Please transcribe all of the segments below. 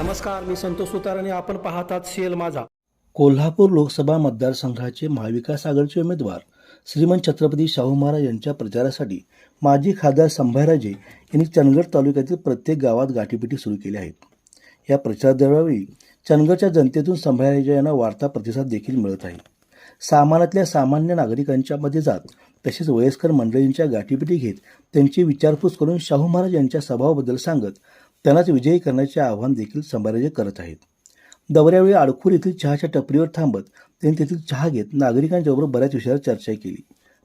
नमस्कार मी संतोष सुतार आणि आपण पाहतात सीएल माझा. कोल्हापूर लोकसभा मतदारसंघाचे महाविकास आघाडीचे उमेदवार श्रीमंत छत्रपती शाहू महाराज यांच्या प्रचारासाठी माजी खासदार संभाजीराजे यांनी चंदगड तालुक्यातील प्रत्येक गावात गाठीपिटी सुरू केल्या आहेत. या प्रचारदरावेळी चंदगडच्या जनतेतून संभाजीराजे यांना वाढता प्रतिसाद देखील मिळत आहे. सामान्यातल्या सामान्य नागरिकांच्या मध्ये जात तसेच वयस्कर मंडळींच्या गाठीपिटी घेत त्यांची विचारपूस करून शाहू महाराज यांच्या स्वभावाबद्दल सांगत त्यांनाच विजयी करण्याचे आव्हान देखील संभाजी करत आहेत. दौऱ्यावेळी आडखूर येथील चहाच्या टपरीवर थांबत त्यांनी तेथील चहा घेत नागरिकांच्याबरोबर बऱ्याच विषयावर चर्चा केली.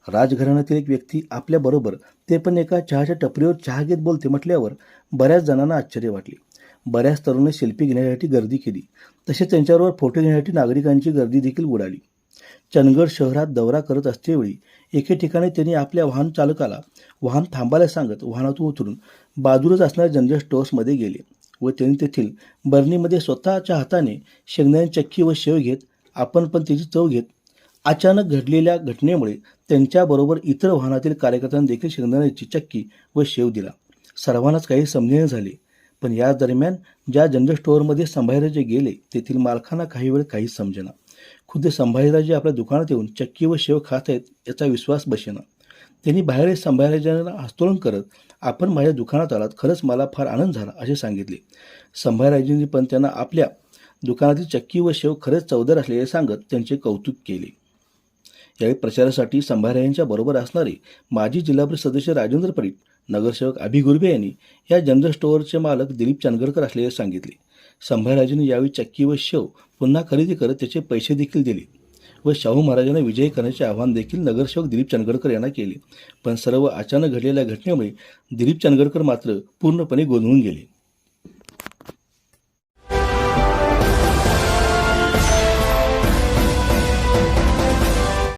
राजघराण्यातील एक व्यक्ती आपल्याबरोबर ते पण एका चहाच्या टपरीवर चहा घेत बोलते म्हटल्यावर बऱ्याच जणांना आश्चर्य वाटले. बऱ्याच तरुणांनी सेल्फी घेण्यासाठी गर्दी केली. तसेच त्यांच्याबरोबर फोटो घेण्यासाठी नागरिकांची गर्दी देखील उडाली. चंदगड शहरात दौरा करत असतेवेळी एके ठिकाणी त्यांनी आपल्या वाहन चालकाला वाहन थांबायला सांगत वाहनातून उतरून बाजूलाच असणाऱ्या जनरल स्टोअर्समध्ये गेले व त्यांनी तेथील बर्नीमध्ये स्वतःच्या हाताने शेंगदाणे चक्की व शेव घेत आपण पण त्याची चव घेत अचानक घडलेल्या घटनेमुळे त्यांच्याबरोबर इतर वाहनातील कार्यकर्त्यांनी देखील शेंगदाण्याची चक्की व शेव दिला. सर्वांनाच काही समजेने झाले. पण या दरम्यान ज्या जनरल स्टोअरमध्ये संभाजीराजे गेले तेथील मालकांना काही वेळ काहीच समजेना. खुद्द संभाजीराजे आपल्या दुकानात येऊन चक्की व शेव खात आहेत याचा विश्वास बसेना. त्यांनी बाहेर संभाजीराजांना आस्तोलन करत आपण माझ्या दुकानात आलात खरंच मला फार आनंद झाला असे सांगितले. संभाजीराजेंनी पण त्यांना आपल्या दुकानातील चक्की व शेव खरंच चौदर असलेले सांगत त्यांचे कौतुक केले. यावेळी प्रचारासाठी संभाजीराजांच्या बरोबर असणारे माजी जिल्हा परिषद सदस्य राजेंद्र परीट नगरसेवक अभि गुर्बे यांनी या जनरल स्टोअरचे मालक दिलीप चांदगडकर असलेले सांगितले. संभाजीराजांनी यावेळी चक्की व शेव पुन्हा खरेदी करत त्याचे पैसे देखील दिले. व शाहू महाराजांना विजयी करण्याचे आवाहन देखील नगरसेवक दिलीप चंदगडकर यांना केले. पण सर्व अचानक घडलेल्या घटनेमुळे दिलीप चंदगडकर मात्र पूर्णपणे गोंधळून गेले.